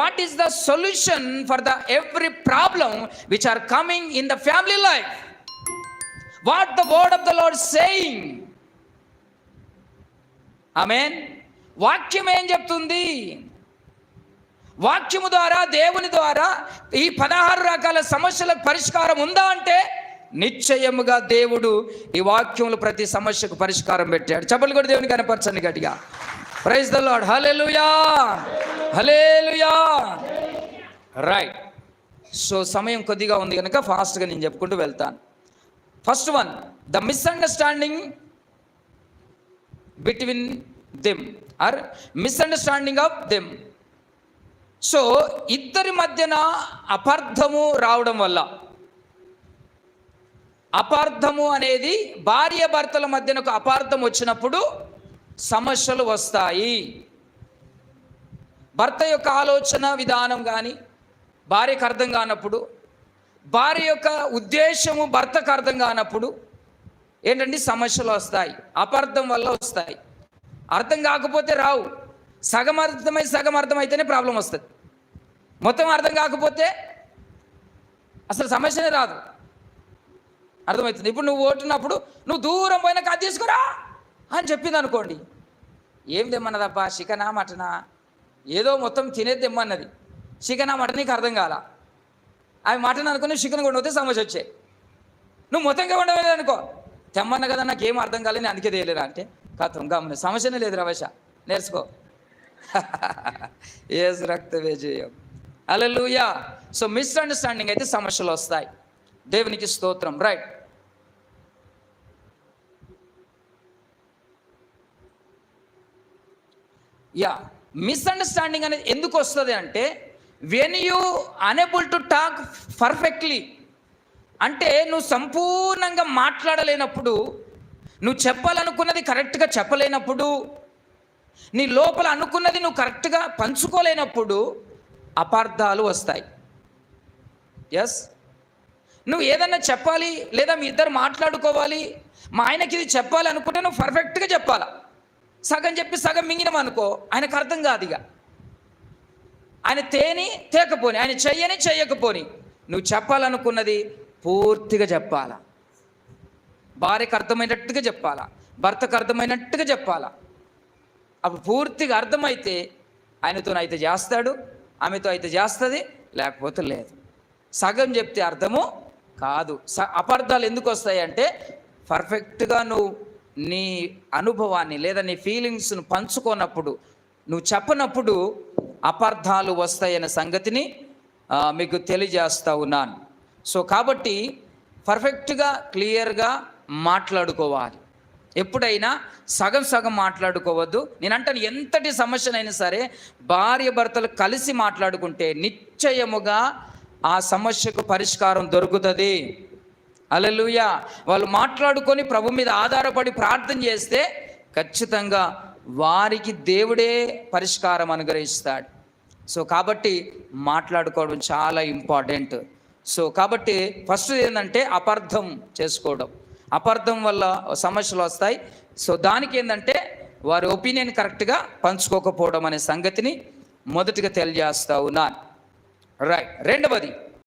What is the solution for the every problem which are coming in the family life what the word of the Lord saying amen వాక్యం ఏం చెప్తుంది? వాక్యము ద్వారా దేవుని ద్వారా ఈ పదహారు రకాల సమస్యలకు పరిష్కారం ఉందా అంటే నిశ్చయముగా దేవుడు ఈ వాక్యములు ప్రతి సమస్యకు పరిష్కారం పెట్టాడు. చెప్పలు కూడా దేవుని కనపరచండి గట్టిగా. Praise the Lord hallelujah hallelujah right so సమయం కొద్దిగా ఉంది కనుక ఫాస్ట్గా నేను చెప్పుకుంటూ వెళ్తాను. First one the misunderstanding between them or misunderstanding of them so ఇద్దరి మధ్యన అపార్థము రావడం వల్ల అపార్థము అనేది భార్య భర్తల మధ్యన ఒక అపార్థం వచ్చినప్పుడు సమస్యలు వస్తాయి. భర్త యొక్క ఆలోచన విధానం కానీ భార్యకు అర్థం కానప్పుడు భార్య యొక్క ఉద్దేశము భర్తకు అర్థం కానప్పుడు ఏంటంటే సమస్యలు వస్తాయి అపార్థం వల్ల వస్తాయి. అర్థం కాకపోతే రావు. సగం అర్థమై సగం అర్థమైతేనే ప్రాబ్లం వస్తుంది. మొత్తం అర్థం కాకపోతే అసలు సమస్యనే రాదు. అర్థమవుతుంది ఇప్పుడు నువ్వు ఓటున్నప్పుడు నువ్వు దూరం పోయినా కాదు తీసుకురా అని చెప్పింది అనుకోండి ఏం తెమ్మన్నదబ్బా? చికెనా మటనా? ఏదో మొత్తం తినేది తెమ్మన్నది ఆ మటన్ నీకు అర్థం కాల? అవి మటన్ అనుకుని చికెన్ కొండ వస్తే సమస్య వచ్చాయి. నువ్వు మొత్తంగా ఉండలేదు అనుకో. తెమ్మన్న కదా నాకు ఏం అర్థం కాలేదు నేను అందుకే తెలియరా అంటే? కథం గమని సమస్యనే లేదు రవేశ నేర్చుకో. ఏసు రక్త విజయం. అలలుయా సో మిస్అండర్స్టాండింగ్ అయితే సమస్యలు వస్తాయి. దేవునికి స్తోత్రం. రైట్ యా మిస్అండర్స్టాండింగ్ అనేది ఎందుకు వస్తుంది అంటే when you unable to talk perfectly అంటే నువ్వు సంపూర్ణంగా మాట్లాడలేనప్పుడు నువ్వు చెప్పాలనుకున్నది కరెక్ట్గా చెప్పలేనప్పుడు నీ లోపల అనుకున్నది నువ్వు కరెక్ట్గా పంచుకోలేనప్పుడు అపార్థాలు వస్తాయి. ఎస్ నువ్వు ఏదన్నా చెప్పాలి లేదా మీ ఇద్దరు మాట్లాడుకోవాలి మా ఆయనకి ఇది చెప్పాలి అనుకుంటే నువ్వు పర్ఫెక్ట్గా చెప్పాలా? సగం చెప్పి సగం మింగినాం అనుకో ఆయనకు అర్థం కాదు ఇక. ఆయన తేని తేకపోని ఆయన చెయ్యని చెయ్యకపోని. నువ్వు చెప్పాలనుకున్నది పూర్తిగా చెప్పాలా. భార్యకు అర్థమైనట్టుగా చెప్పాలా. భర్తకు అర్థమైనట్టుగా చెప్పాలా. అప్పుడు పూర్తిగా అర్థమైతే ఆయనతో అయితే చేస్తాడు ఆమెతో అయితే చేస్తుంది లేకపోతే లేదు. సగం చెప్తే అర్థము కాదు. స అపార్థాలు ఎందుకు వస్తాయి అంటే పర్ఫెక్ట్గా నువ్వు నీ అనుభవాన్ని లేదా నీ ఫీలింగ్స్ను పంచుకోనప్పుడు నువ్వు చెప్పనప్పుడు అపార్థాలు వస్తాయనే సంగతిని మీకు తెలియజేస్తా ఉన్నాను. సో కాబట్టి పర్ఫెక్ట్గా క్లియర్గా మాట్లాడుకోవాలి. ఎప్పుడైనా సగం సగం మాట్లాడుకోవద్దు. నేనంటాను ఎంతటి సమస్యనైనా సరే భార్య భర్తలు కలిసి మాట్లాడుకుంటే నిశ్చయముగా ఆ సమస్యకు పరిష్కారం దొరుకుతుంది. అలలుయ. వాళ్ళు మాట్లాడుకొని ప్రభు మీద ఆధారపడి ప్రార్థన చేస్తే ఖచ్చితంగా వారికి దేవుడే పరిష్కారం అనుగ్రహిస్తాడు. సో కాబట్టి మాట్లాడుకోవడం చాలా ఇంపార్టెంట్. సో కాబట్టి ఫస్ట్ ఏంటంటే అపార్థం చేసుకోవడం. అపార్థం వల్ల సమస్యలు వస్తాయి. సో దానికి ఏంటంటే వారి ఒపీనియన్ కరెక్ట్గా పంచుకోకపోవడం అనే సంగతిని మొదటిగా తెలియజేస్తా ఉన్నాను. రైట్. రెండవది